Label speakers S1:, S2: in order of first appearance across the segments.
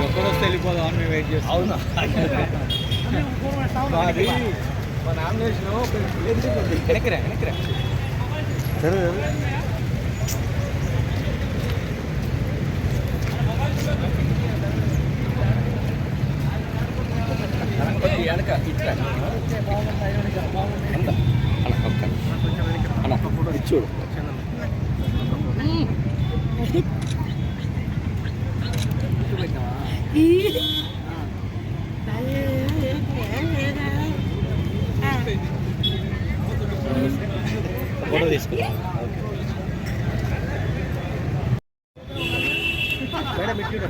S1: ఒక్కడొస్తే వెళ్ళిపోదాం అని మేము వెయిట్ చేస్తాం అవునా? మాది మా నామినేషన్ వెనక్కిరా వెనక్కిరా వెనక ఇట్లా అన్న ఇచ్చోడు ఫోటో తీసుకురా. మేడం ఇట్లా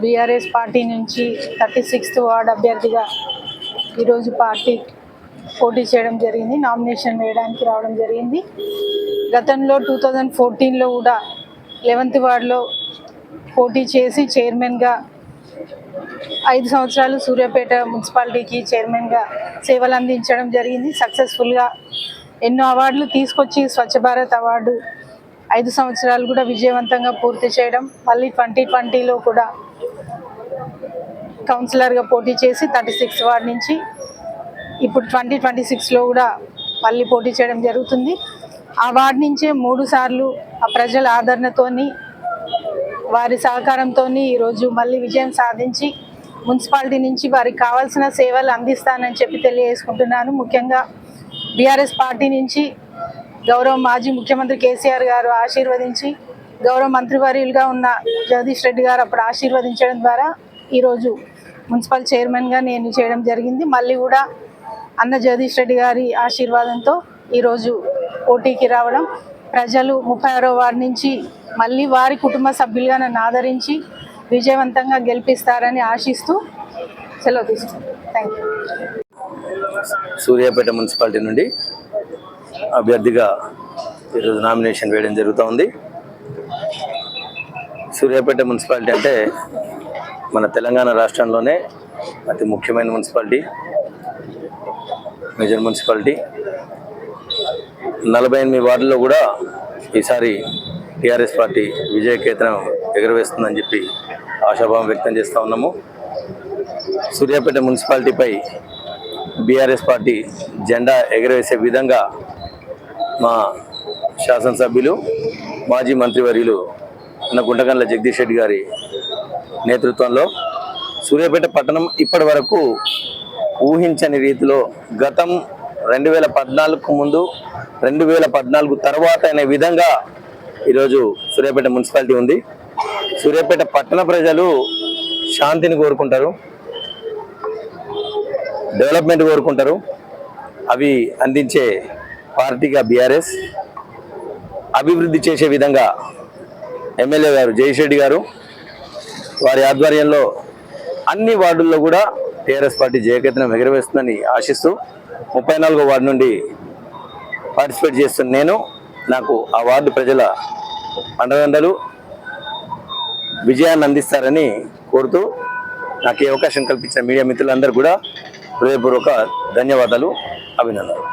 S2: బీఆర్ఎస్ పార్టీ నుంచి థర్టీ సిక్స్త్ వార్డ్ అభ్యర్థిగా ఈరోజు పార్టీ పోటీ చేయడం జరిగింది నామినేషన్ వేయడానికి రావడం జరిగింది. గతంలో టూ థౌజండ్ ఫోర్టీన్లో కూడా లెవెంత్ వార్డులో పోటీ చేసి చైర్మన్గా ఐదు సంవత్సరాలు సూర్యాపేట మున్సిపాలిటీకి చైర్మన్గా సేవలు అందించడం జరిగింది. సక్సెస్ఫుల్గా ఎన్నో అవార్డులు తీసుకొచ్చి స్వచ్ఛ భారత్ అవార్డు ఐదు సంవత్సరాలు కూడా విజయవంతంగా పూర్తి చేయడం మళ్ళీ ట్వంటీ ట్వంటీలో కూడా కౌన్సిలర్గా పోటీ చేసి థర్టీ సిక్స్ వార్డ్ నుంచి ఇప్పుడు ట్వంటీ ట్వంటీ సిక్స్లో కూడా మళ్ళీ పోటీ చేయడం జరుగుతుంది. ఆ వార్డు నుంచే మూడు సార్లు ఆ ప్రజల ఆదరణతోని వారి సహకారంతో ఈరోజు మళ్ళీ విజయం సాధించి మున్సిపాలిటీ నుంచి వారికి కావాల్సిన సేవలు అందిస్తానని చెప్పి తెలియజేసుకుంటున్నాను. ముఖ్యంగా బీఆర్ఎస్ పార్టీ నుంచి గౌరవ మాజీ ముఖ్యమంత్రి కేసీఆర్ గారు ఆశీర్వదించి గౌరవ మంత్రివర్యులుగా ఉన్న జగదీష్ రెడ్డి గారు అప్పుడు ఆశీర్వదించడం ద్వారా ఈరోజు మున్సిపల్ చైర్మన్గా నేను చేయడం జరిగింది. మళ్ళీ కూడా అన్న జగదీష్ రెడ్డి గారి ఆశీర్వాదంతో ఈరోజు పోటీకి రావడం ప్రజలు ముప్పై ఆరో వార్డు నుంచి మళ్ళీ వారి కుటుంబ సభ్యులుగా నన్ను ఆదరించి విజయవంతంగా గెలిపిస్తారని ఆశిస్తూ సెలవు తీసుకుంటాను థ్యాంక్ యూ
S3: సూర్యాపేట మున్సిపాలిటీ నుండి అభ్యర్థిగా ఈరోజు నామినేషన్ వేయడం జరుగుతూ ఉంది సూర్యాపేట మున్సిపాలిటీ అంటే మన తెలంగాణ రాష్ట్రంలోనే అతి ముఖ్యమైన మున్సిపాలిటీ. Major municipality. నలభై ఎనిమిది వార్డుల్లో కూడా ఈసారి టీఆర్ఎస్ పార్టీ విజయకేతనం ఎగురవేస్తుందని చెప్పి ఆశాభావం వ్యక్తం చేస్తూ ఉన్నాము. సూర్యాపేట మున్సిపాలిటీపై బీఆర్ఎస్ పార్టీ జెండా ఎగరవేసే విధంగా మా శాసనసభ్యులు మాజీ మంత్రివర్యులు అన్న గుంటగండ్ల జగదీష్ రెడ్డి గారి నేతృత్వంలో సూర్యాపేట పట్టణం ఇప్పటి వరకు ఊహించని రీతిలో గతం రెండు వేల పద్నాలుగుకు ముందు రెండు వేల పద్నాలుగు తర్వాత అనే విధంగా ఈరోజు సూర్యాపేట మున్సిపాలిటీ ఉంది. సూర్యాపేట పట్టణ ప్రజలు శాంతిని కోరుకుంటారు. డెవలప్మెంట్ కోరుకుంటారు. అవి అందించే పార్టీగా బీఆర్ఎస్ అభివృద్ధి చేసే విధంగా ఎమ్మెల్యే గారు జయశెడ్డి గారు వారి ఆధ్వర్యంలో అన్ని వార్డుల్లో కూడా టీఆర్ఎస్ పార్టీ జయకేతనం ఎగరవేస్తుందని ఆశిస్తూ ముప్పై నాలుగో వార్డు నుండి పార్టిసిపేట్ చేస్తున్న నేను నాకు ఆ వార్డు ప్రజల అండదండలు విజయాన్ని అందిస్తారని కోరుతూ నాకు ఈ అవకాశం కల్పించిన మీడియా మిత్రులందరూ కూడా హృదయపూర్వక ధన్యవాదాలు అభినందనలు.